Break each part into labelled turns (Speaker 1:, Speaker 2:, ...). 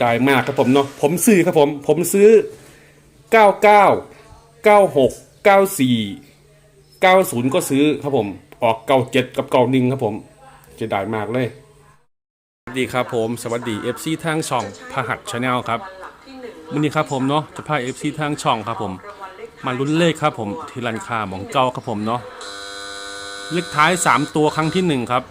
Speaker 1: ได้มากครับผมเนาะผมซื้อครับผม ผมซื้อ 99 96 94 90 ก็ซื้อครับผมออก 97 กับ 91 ครับผมจะได้มากเลย สวัสดีครับผม สวัสดี FC ทางช่องพหัสชาแนลครับวันนี้ครับผมเนาะจะพา FC ทางช่องครับผม มาลุ้นเลขครับผมที่ร้านค้าหมองเก้าครับผมเนาะเลขท้าย 3 ตัวครั้งที่ 1 ครับ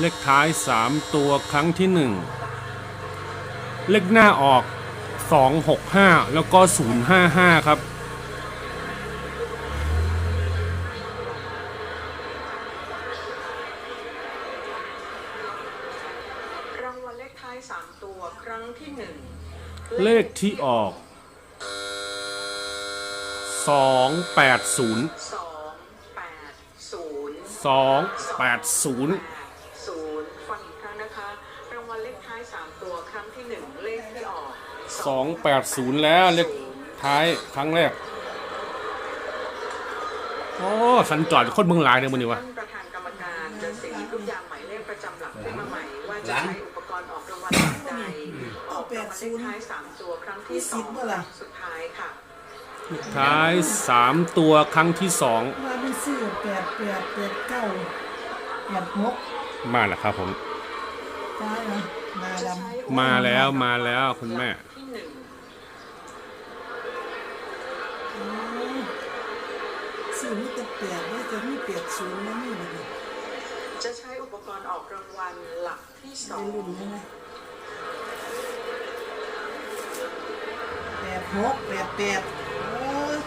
Speaker 1: เลขท้าย 3 ตัวครั้งที่ 1 เลขหน้าออก 265 แล้วก็ 055 ครับ
Speaker 2: รางวัลเลขท้าย 3 ตัวครั้งที่หนึ่ง
Speaker 1: เลขที่ออก 280
Speaker 2: สองแปดศูนย์
Speaker 1: 280
Speaker 2: ศูนย์ฟังอีกครั้งนะคะ รางวัลเลขท้าย 3 ตัวครั้งที่หนึ่งเลขที่ออก
Speaker 1: 280 แล้วเลขท้ายครั้งแรก โอ้สัญจรคนเมืองหลายเนี่ยมันนี่วะ
Speaker 2: ท่านประธานกรรมการจะเสียงลูกยางหมายเลขประจำหลักขึ้นมาใหม่ว่าจะใช้อุปกรณ์ออกรางวัลหลักใดออกรางวัลเลขท้าย3ตัวครั้งที่สองครั้งสุดท้ายค่ะ
Speaker 1: ท้าย 3 ตัวครั้งที่
Speaker 3: มาไม่ซื้อแปดแปดแปดเก้าแปดหก
Speaker 1: 2 มาแล้วครับผม
Speaker 3: ได้เหรอมาดำ
Speaker 1: มาแล้วมาแล้วคุณแม่
Speaker 3: อมีแต่แปดได้จะมีแปดศูนย์นะนี่เลย
Speaker 2: จะใช้อุปกรณ์ออกรางวัลหลักที่สอ
Speaker 3: ได้
Speaker 2: ง
Speaker 3: รุ่นไหมนะแปดหกแปดแปดโอ้ย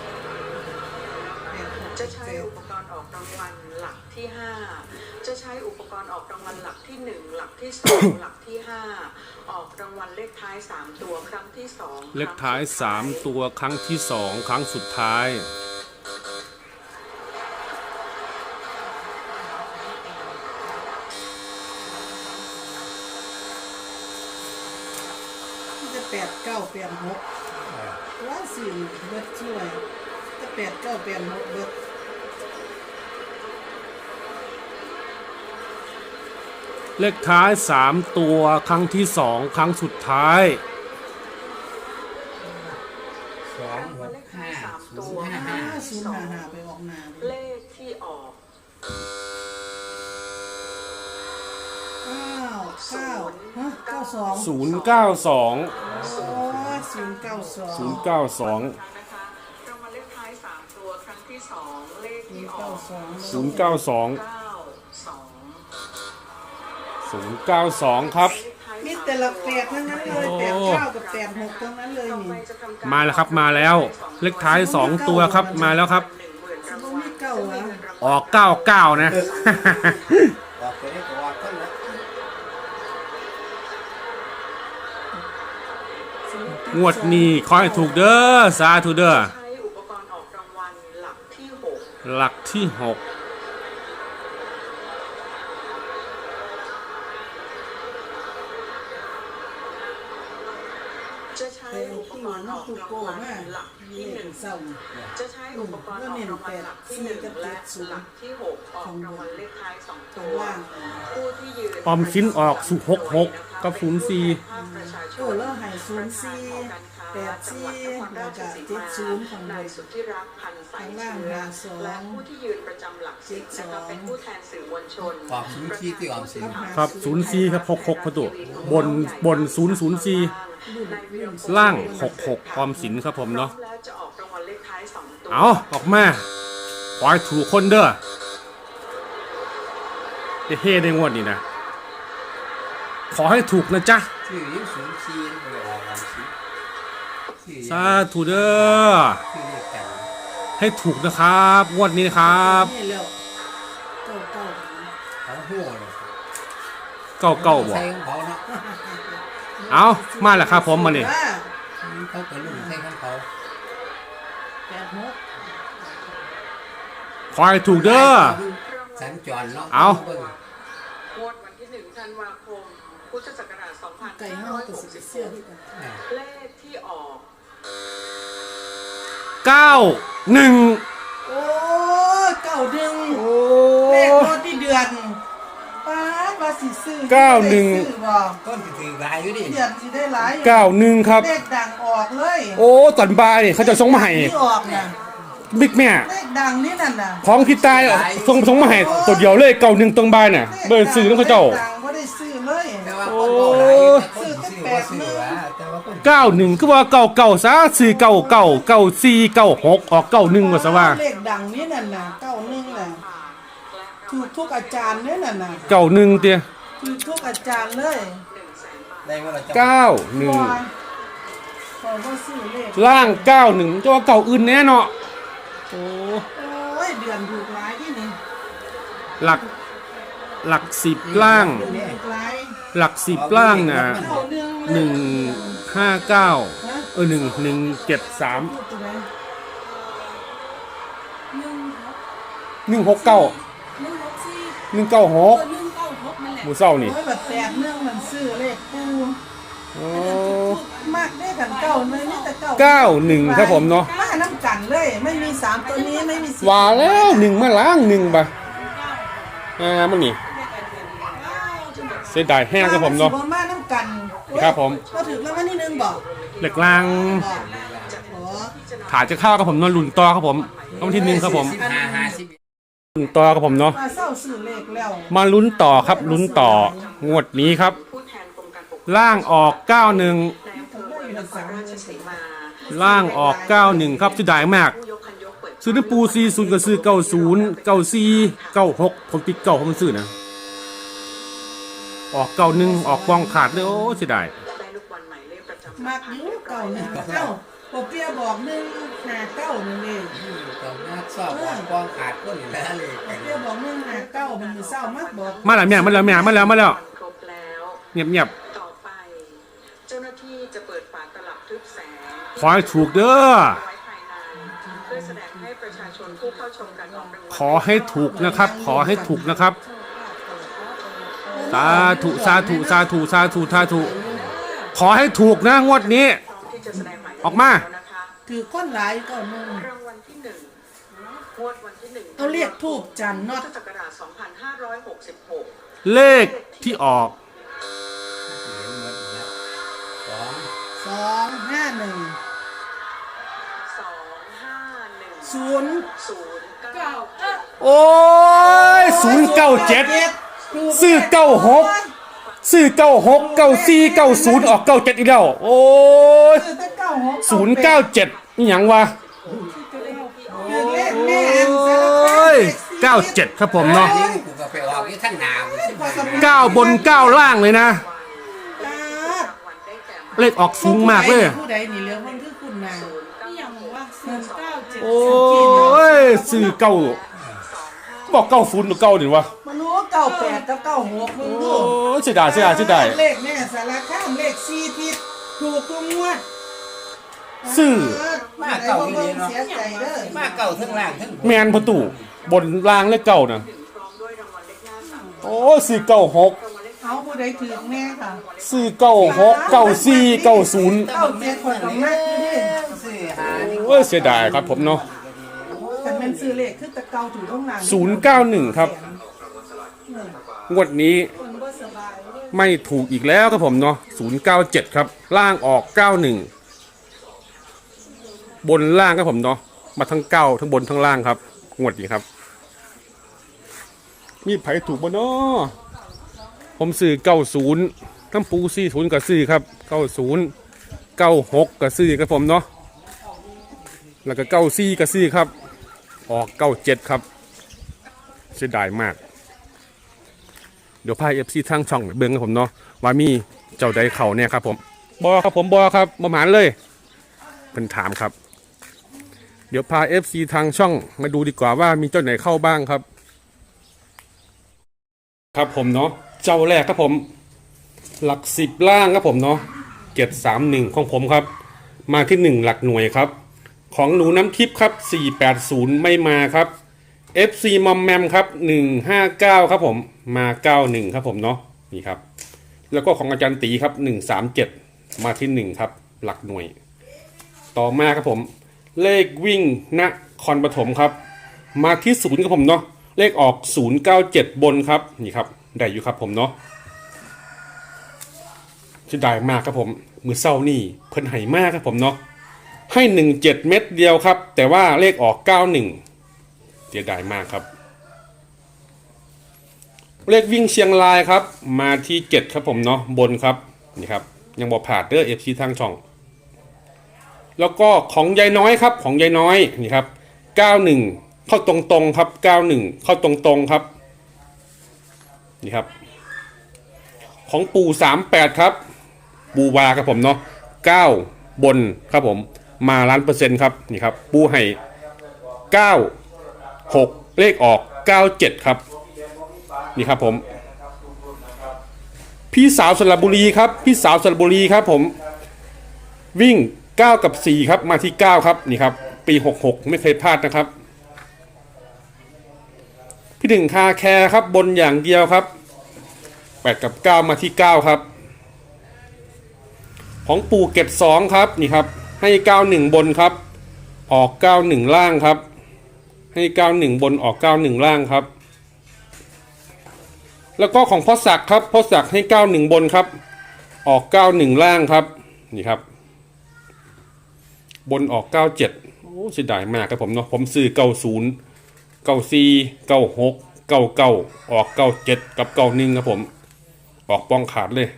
Speaker 3: แปดหก
Speaker 2: จะใช้
Speaker 3: แปด
Speaker 2: อุปกรณ์ออกรางวัลหลักที่5จะใช้อุปกรณ์ออกรางวัลหลักที่1หลักที่2หลักที่5ออกรางวัลเลขท้าย3ตัวครั้งที่2
Speaker 1: เลขท้าย3ตัวครั้งที่2ครั้งสุดท้าย
Speaker 3: มีแต่แปด เก้าแปดหกว่าสี่เบิดช่วยแต่แปดเก้าแปดหกเบิด
Speaker 1: เลขท้าย 3 ตัวครั้งที่ 2 ครั้งสุดท้าย
Speaker 4: สอง
Speaker 2: ราง
Speaker 4: ห
Speaker 2: วัล
Speaker 4: ก
Speaker 2: เลขท้า
Speaker 4: ห้าย
Speaker 2: 3
Speaker 4: ศู
Speaker 2: ตัวน
Speaker 4: ย์ห้า
Speaker 2: ครั้
Speaker 4: ห้าง
Speaker 3: ศู
Speaker 2: ที่
Speaker 3: นย์ห้าห้าไปออกนา
Speaker 2: 2เลขที่ออก
Speaker 3: เก้า เก้าฮะเก้าสอง
Speaker 1: 092
Speaker 3: โอ้ยศูนย์เก้าสอง
Speaker 2: ครั้ง
Speaker 1: 092
Speaker 2: นะคะรางวัลเลขท้าย3ตัวครั้งที่2เลข
Speaker 3: ศู
Speaker 2: ที่
Speaker 3: นย์
Speaker 2: อ
Speaker 3: เก้า
Speaker 2: อก
Speaker 3: สอง
Speaker 1: 092
Speaker 2: 92
Speaker 1: 092ครับ
Speaker 3: มีแต่ละแปดทั้งนั้นเลยแปดเก้ากับแปดหกทั้งนั้นเลยนี่
Speaker 1: มาแล้วครับมาแล้ว เลขท้าย2ตัวครับมาแล้วครับ
Speaker 3: สมมติมีเก้าเหรอ
Speaker 1: ออก99นะ
Speaker 4: ออกไปได้ก็ออกต้นละ
Speaker 1: งวดนี้ขอให้ถูกเด้อสาธุเด้อ
Speaker 2: ใช้อุปกรณ์ออกรางวัลหลักที่6
Speaker 1: หลักที่
Speaker 2: จะใช้
Speaker 3: ไป
Speaker 2: อุป
Speaker 3: ที่
Speaker 2: ก
Speaker 3: หัว
Speaker 2: รณ์
Speaker 3: น
Speaker 2: อ
Speaker 3: อ
Speaker 2: อกก
Speaker 3: ตุ
Speaker 2: ราง
Speaker 3: โก้
Speaker 2: วัล
Speaker 3: มา
Speaker 2: หลักที่
Speaker 3: เล่
Speaker 2: หนึ่
Speaker 3: น
Speaker 2: ง
Speaker 3: เศร้า
Speaker 2: จะใช้อุปกรณ์ออกรางวัลหลักที่หนึ่งและหลักที่หกออกรางวัลเลขท้ายสอง
Speaker 3: ตร
Speaker 2: ตั
Speaker 3: ง
Speaker 2: ว
Speaker 3: ล่าง
Speaker 2: ผู้ที่ยืน
Speaker 1: ออมสินออกสุ66กับ04
Speaker 2: ภาคประชาช
Speaker 3: โอ้
Speaker 2: น
Speaker 3: แล้วใหายศูนย์สี่แปดสี่แล้วก็เจ็ดศูนย์ของ
Speaker 2: นา
Speaker 3: เรา
Speaker 2: ยสุทธิรักษ์พันธ์ใสเชื้อและผู้ที่ยืนประจำหลักสิบนะคะเป็นผู้แทนสื่อมวลชน
Speaker 4: ออกศูนย์ที่ที่ออมสิน
Speaker 1: ครับ04ครับ66ประตูบนบน004ล่าง66ออมสินครับผมเนาะ
Speaker 2: แล้วจะออกรางวัลเลขท้ายสองตัว
Speaker 1: เอาออกมาขอให้ถูกคนเด้อจะเฮ่ในงวดนี้นะ ขอให้ถูกนะจ๊ะ
Speaker 4: ชื่อยิ่งศูนย์สี่เลยออกออมสินชื่อ
Speaker 1: สาธุเด้อ
Speaker 4: ชื่อเรียกกัน
Speaker 1: ให้ถูกนะครับงวดนี้นะครับ
Speaker 3: นี่แล้วเก้าเก้า
Speaker 4: เขาหัวเลย
Speaker 1: เก้าเก้าบ่
Speaker 4: ใส่ของเขาเนาะ
Speaker 1: เอามาแล้วครับผมมานี่
Speaker 3: ว่า
Speaker 4: เขาก็รุ่นใส่ของเขา
Speaker 3: แปดหก
Speaker 1: ขอให้ถูกเด้อ
Speaker 4: สัญจรเนาะ
Speaker 1: เอา
Speaker 4: บิ่ง
Speaker 2: งวดวันที่หนึ่งธันวาคม พุทธศักราช
Speaker 3: ไก่ห้ากับสิบเสี้ยที่กัน
Speaker 4: อ่า
Speaker 2: เลขที่ออก
Speaker 1: เก้าหนึ่ง
Speaker 3: โอ้ยเก้าดึง
Speaker 1: โอ้
Speaker 3: เลขรถที่เดือนสิซื้อ
Speaker 1: เก้าหนึ่ง
Speaker 3: ซื้อบ่
Speaker 4: ต้นสิถือหลายอยู่ดิ
Speaker 3: เดือนสิได้หลายอยู่
Speaker 1: เก้าหนึ่งครับ
Speaker 3: เลขดังออกเลย
Speaker 1: โอ้ตอนบ่ายนี่เขาจะส่งมาให้
Speaker 3: ที่ออกน่ะ
Speaker 1: บิ๊กแม่
Speaker 3: เลขดังนี่นั่นน่ะ
Speaker 1: ของพี่ตายอะส่งส่งมาให้ตัวเดียวเลยเก้าหนึ่งตรงบ่ายเนี่ยเบอร์ซื้อน้องเขาเจ้า
Speaker 3: ลขดัง
Speaker 1: เก้าหนึ่งคือว่าเก้าเก้าซะซื้อเก้าเก้าเก้าสี่เก้าหกออกเก้าหนึ่งว่าซะว่า
Speaker 3: เลขดังนี่นั่นน่ะเก้าหนึ่งน่ะถูกทุกอาจารย์เนี่ยนั่นน่ะ
Speaker 1: เก้าหนึ่งเตี้ย
Speaker 3: ถูกทุกอาจารย์เลย
Speaker 4: ได้ว่าเราจะ
Speaker 1: เก้าหนึ่ง
Speaker 3: บ่พอบ่ซื้อเลข
Speaker 1: ล่างเก้าหนึ่งจะว่าเก้าอื่นแน่เนาะโอ้
Speaker 3: โอ้ยเดือนถูกหลายที่นี่
Speaker 1: หลักหลักสิบล่าง
Speaker 3: เดือนถูกหลาย
Speaker 1: หลักสิบล่างน่ะ
Speaker 3: เก้าหนึ่ง
Speaker 1: หนึ่งห้าเก้าเออหนึ่งหนึ่งเจ็ดสาม
Speaker 3: พูดตัวไหน
Speaker 1: หนึ่งหกเก้า
Speaker 5: หนึ่งหกสี่
Speaker 1: หนึ่งเก้าหก
Speaker 5: ตัวหนึ่งเก้าหกนั่นแหละ
Speaker 1: หมูเศร้านี่
Speaker 3: โอ้ยแบบแปดเนื่องมันซื้อเลขปู
Speaker 1: โอ้
Speaker 3: มากได้กันเก้าเลยนี่แต่เก้า
Speaker 1: เก้าหนึ่งครับผมเนาะ
Speaker 3: มาน้ำกันเลย ไม่มีสามตัวนี้ไม่มีสี่
Speaker 1: ว่าแล้วหนึ่งมาล้างหนึ่งปะอ่ามันนี่เสียดายแห้งครับผมเนาะ
Speaker 3: สิบ่มาน้ำกันโอ้ย
Speaker 1: ครับผม
Speaker 3: ก็ถึงแล้ววันนี้หนึงบอก
Speaker 1: เหล็กลาง
Speaker 3: บอกอ๋อ
Speaker 1: ขาจะเข้าครับผมเนาะหลุนต่อครับผมต้องที่หนึ่งครับผม
Speaker 4: สิบห้าห้าสิบ
Speaker 1: หลุนต่อครับผมเนาะ
Speaker 3: มาเศร้าซื้อเลขแล้ว
Speaker 1: มาลุ้นต่อครับลุ้นต่องวดนี้ครับ
Speaker 2: ผู้แทนกรมการปกครอง
Speaker 1: ล่างออกเก้าหนึ่ง
Speaker 2: ในอำเภอเมืองนครราชสีมา
Speaker 1: ล่างออกเก้าหนึ่งครับเสียดายมาก
Speaker 2: ผู้ยกคันยกเปิด
Speaker 1: ซื้อน้ำปูซีศูนย์ก็ซื้อเก้าศูนย์เก้าสี่เก้าหกผมติดเก้าผมซื้อนะ ออกเก้าหนึ่งออกปองขาดเลยโอ้เสียดาย
Speaker 2: ได้ลูกบอลหมายเลขประจำ
Speaker 3: มากอยู่เก้าหนึ่งเก้าปอเปียบอกหนึ่งหาเก้าหนึ่งเอง
Speaker 4: ตอนนัดสอบวันกองขาดก้นอยู่แล้วเลย
Speaker 3: ปอเปียบอกหนึ่งหาเก้ามันมีเศร้ามากบอก
Speaker 1: มาแล้วแม่มาแล้วแม่มาแล้วมาแล้ว
Speaker 2: ครบแล้ว
Speaker 1: เงียบเงียบ
Speaker 2: ต่อไปเจ้าหน้าที่จะเปิดฝาตลับทึบแสง
Speaker 1: ๆขอให้ถูกเด้อ
Speaker 2: ไว้ภายในเพื่อแสดงให้ประชาชนผู้เข้าชมการออกรางวัล
Speaker 1: ขอให้ถูกนะครับ ขอให้ถูกนะครับ สาธุสาธุสาธุสาธุสาธุขอให้ถูกนะงวดนี้
Speaker 2: พร้อมที่จะแสดงหมายเลข
Speaker 1: ออกมา
Speaker 2: แล้วนะคะ
Speaker 3: ถือก้อนหลายเก้าหนึ่ง
Speaker 2: รางวัลที่หนึ่งงวดวันที่หนึ่ง
Speaker 3: เอาเรียกทูบจันทร์
Speaker 2: พุ
Speaker 3: น็อ
Speaker 2: ท
Speaker 3: ต
Speaker 2: ธศักราช2566
Speaker 1: เลขที่ออก
Speaker 4: สอง
Speaker 3: สองห้าหนึ่ง
Speaker 2: 251
Speaker 3: ศูนย์
Speaker 2: 09
Speaker 5: เก้าเออ
Speaker 1: โอ้ยศูนย์เก้าเจ็ด ซื้อเก้าหกซื้อเก้าหกเก้าสี่เก้าศูนย์ออกเก้าเจ็ดอีกแล้ว โอ้ย
Speaker 3: ซื้อแต่เก้าหก
Speaker 1: ศูนย์เก้าเจ็ดนี่ยังวะ
Speaker 3: ถือเลขแม่อัน
Speaker 1: โอ
Speaker 3: สารพั้
Speaker 1: ย
Speaker 3: ด
Speaker 1: เก้าเจ็ดครับผมเนาะ
Speaker 4: นี่กูก็ไปออกที่ทั้งหนาวสิบห้า
Speaker 1: เก้าบนเก้าล่างเลยนะ
Speaker 3: ตาด
Speaker 2: วันได้แก่หมาย
Speaker 1: เลขออกสูงมากเลย
Speaker 3: ผู้ใดนี่เหลือมันคือคุณนาง
Speaker 5: นี่ยังว่าศูนย์เก้าเจ็ด
Speaker 1: โอ้ยซื้อเก้าบอกเก้าศูนย์หรือเก้าเดี๋ยววะ
Speaker 3: มันรู้ว่า เก้าแปดกับเก้าหกมึง
Speaker 1: โอ้
Speaker 3: ดู
Speaker 1: ยเสียดายเสียดายเสียดาย
Speaker 3: เลขแม่สารข้ามเลขสี่ทิศถูกทุกงวด
Speaker 1: ซื้อ
Speaker 3: มาเก่าที่นี่เนาะเสียใจเด้อ
Speaker 4: มาเก่าทั้งล่างทั้งบน
Speaker 1: แมนประตูบนล่างเลขเก้านะ
Speaker 2: พร้อมด้วยรางวัลเลขหน้าสาม
Speaker 1: โอ้ยซื้อเก้าหก
Speaker 2: รางวัลเลข
Speaker 3: เอาผู้ใดถือแม่ค่ะ
Speaker 1: ซื้อเก้าหกเก้าสี่เก้าศูนย์
Speaker 3: เก้าเจ็ดคนของแม่อยู่ดิ
Speaker 4: สี่หานี่
Speaker 1: โอ้ยเสียดายครับผมเนาะ
Speaker 3: แต่เป็นซื้อเลขคือตะเกาถูกต้องนาง
Speaker 1: ศูนย์เก้าหนึ่งครับ งวดนี้ไม่ถูกอีกแล้วครับผมเนาะศูนย์เก้าเจ็ดครับ ล่างออกเก้าหนึ่งบนล่างครับผมเนาะ มาทั้งเก้าทั้งบนทั้งล่างครับ งวดนี้ครับ มีไผถูกบ่เนาะผมซื้อเก้าศูนย์ทั้งปูซี่ศูนย์ก็ซื้อครับเก้าศูนย์เก้าหกก็ซื้อครับผมเนาะ แล้วก็เก้าซี่ก็ซื้อครับ ออกเก้าเจ็ดครับ เสียดายมาก เดี๋ยวพาเอฟซีทางช่องเบิ้งครับผมเนาะว่ามีเจ้าใดเข่าเนี่ยครับผมบอครับผมบอครับประมาณเลยเพิ่นถามครับ เดี๋ยวพาเอฟซีทางช่องมาดูดีกว่าว่ามีเจ้าไหนเข้าบ้างครับ ครับผมเนาะเจ้าแรกครับผม หลักสิบล่างครับผมเนาะเจ็ดสามหนึ่งของผมครับ มาที่หนึ่งหลักหน่วยครับ ของหนูน้ำทิพย์ครับสี่แปดศูนย์ไม่มาครับ FC มอมแมมครับ 159 ครับผมมา 91 ครับผมเนาะนี่ครับ แล้วก็ของอาจารย์ตีครับ 137 มาที่ 1 ครับ หลักหน่วย ต่อมาครับผม เลขวิ่งณคอนปฐมครับ มาที่ศูนย์ครับผมเนาะเลขออก 097 บนครับนี่ครับได้อยู่ครับผมเนาะจะได้มากครับผมมือเศร้านี่เพิ่นให้มากครับผมเนาะให้หนึ่งเจ็ดเม็ดเดียวครับ แต่ว่าเลขออกเก้าหนึ่ง สียดายมากครับ เลขวิ่งเชียงรายครับ มาที่เจ็ดครับผมเนาะบนครับนี่ครับยังบอกผ่านเด้อเอฟซีทางช่อง แล้วก็ของยายน้อยครับของยายน้อยนี่ครับเก้าหนึ่งเข้าตรงๆครับเก้าหนึ่งเข้าตรงๆครับนี่ครับ ของปู่สามแปดครับปูวาครับผมเนาะเก้าบนครับผมมาล้านเปอร์เซ็นต์ครับนี่ครับปูให้เก้า หกเลขออกเก้าเจ็ดครับ นี่ครับผม พี่สาวสระบุรีครับ พี่สาวสระบุรีครับผม วิ่ง 9 กับ 4 ครับ มาที่ 9 ครับ นี่ครับ ปี 66 ไม่เคยพลาดนะครับ พี่หนึ่งคาแคร์ครับ บนอย่างเดียวครับ 8 กับ 9 มาที่ 9 ครับ ของปู่เก็บ 2 ครับ นี่ครับ ให้ 91 บนครับ ออก 91 ล่างครับ ให้91บนออก91ล่างครับ แล้วก็ของพ่อศักดิ์ครับพ่อศักดิ์ให้91บนครับ ออก91ล่างครับนี่ครับ บนออก97โอ้เสียดายมากครับผมเนาะผมซื้อ90 94 96 99ออก97กับ91ครับผม ออกปองขาดเลย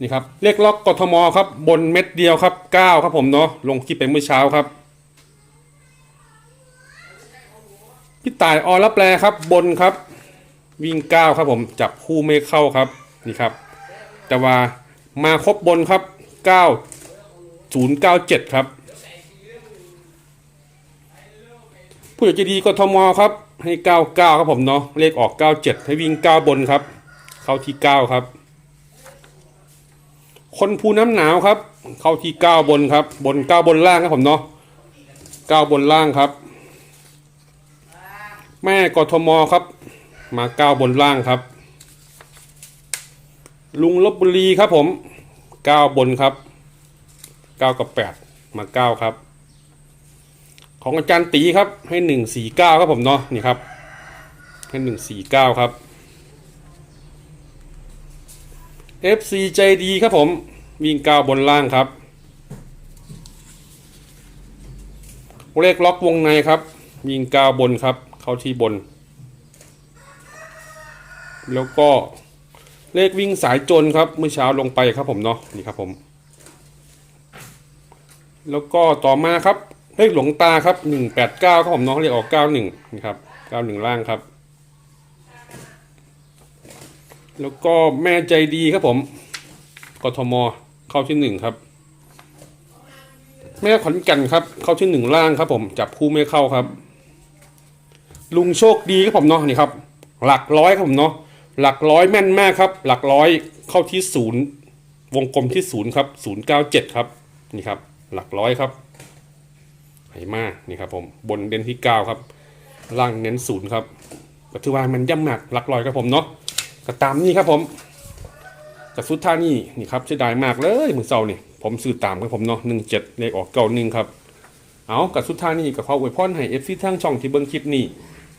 Speaker 1: นี่ครับเลขล็อกกทมครับบนเม็ดเดียวครับ 9 ครับผมเนาะลงคลิปไปเมื่อเช้าครับ พี่ต่ายออรแปลครับบนครับ วิ่ง9ครับผมจับคู่ไม่เข้าครับนี่ครับ แต่ว่ามาครบบนครับ9 097ครับ ผู้ใหญ่ใจดีกทมครับ ให้99ครับผมเนาะเลขออก97ให้วิ่ง9บนครับ เข้าที่9ครับ คนภูน้ำหนาวครับ เข้าที่9บนครับ บน9บนล่างครับผมเนาะ9บนล่างครับ แม่กทมครับ มา9บนล่างครับ ลุงลบบุรีครับผม9บนครับ9กับ8มา9ครับ ของอาจารย์ตีครับให้149ครับผมเนาะนี่ครับ ให้149ครับ FC ใจดีครับผมวิ่ง9บนล่างครับเลขล็อกวงในครับวิ่ง9บนครับ เข้าที่บน แล้วก็เลขวิ่งสายจนครับเมื่อเช้าลงไปครับผมเนาะนี่ครับผม แล้วก็ต่อมาครับเลขหลวงตาครับหนึ่งแปดเก้าครับผมเนาะเรียกออกเก้าหนึ่งนี่ครับเก้าหนึ่งล่างครับ แล้วก็แม่ใจดีครับผมกทมเข้าที่หนึ่งครับ แม่ขอนแก่นครับ เข้าที่หนึ่งล่างครับผม จับคู่ไม่เข้าครับ ลุงโชคดีครับผมเนาะนี่ครับหลักร้อยครับผมเนาะหลักร้อยแม่นมากครับ หลักร้อยเข้าที่ศูนย์วงกลมที่ศูนย์ครับศูนย์เก้าเจ็ดครับนี่ครับ หลักร้อยครับไหมากนี่ครับผมบนเด่นที่เก้าครับ ล่างเน้นศูนย์ครับก็ถือว่ามันย่ำหนักหลักร้อยครับผมเนาะก็ตามนี่ครับผมกับสุดท่านี่นี่ครับเสียดายมากเลยมือเศร้านี่ผมซื้อตามครับผมเนาะหนึ่งเจ็ดเลขออกเก้าหนึ่งครับเอากับสุดท้ายนี่กับขออวยพรให้เอฟซีทางช่องที่เบิ้งคลิปนี้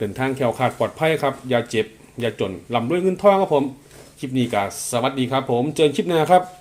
Speaker 1: เดินทางแคล้วคลาดปลอดภัยครับ อย่าเจ็บ อย่าจนลำด้วยเงินทองครับผม คลิปนี้ก็สวัสดีครับผม เจอกันคลิปหน้าครับ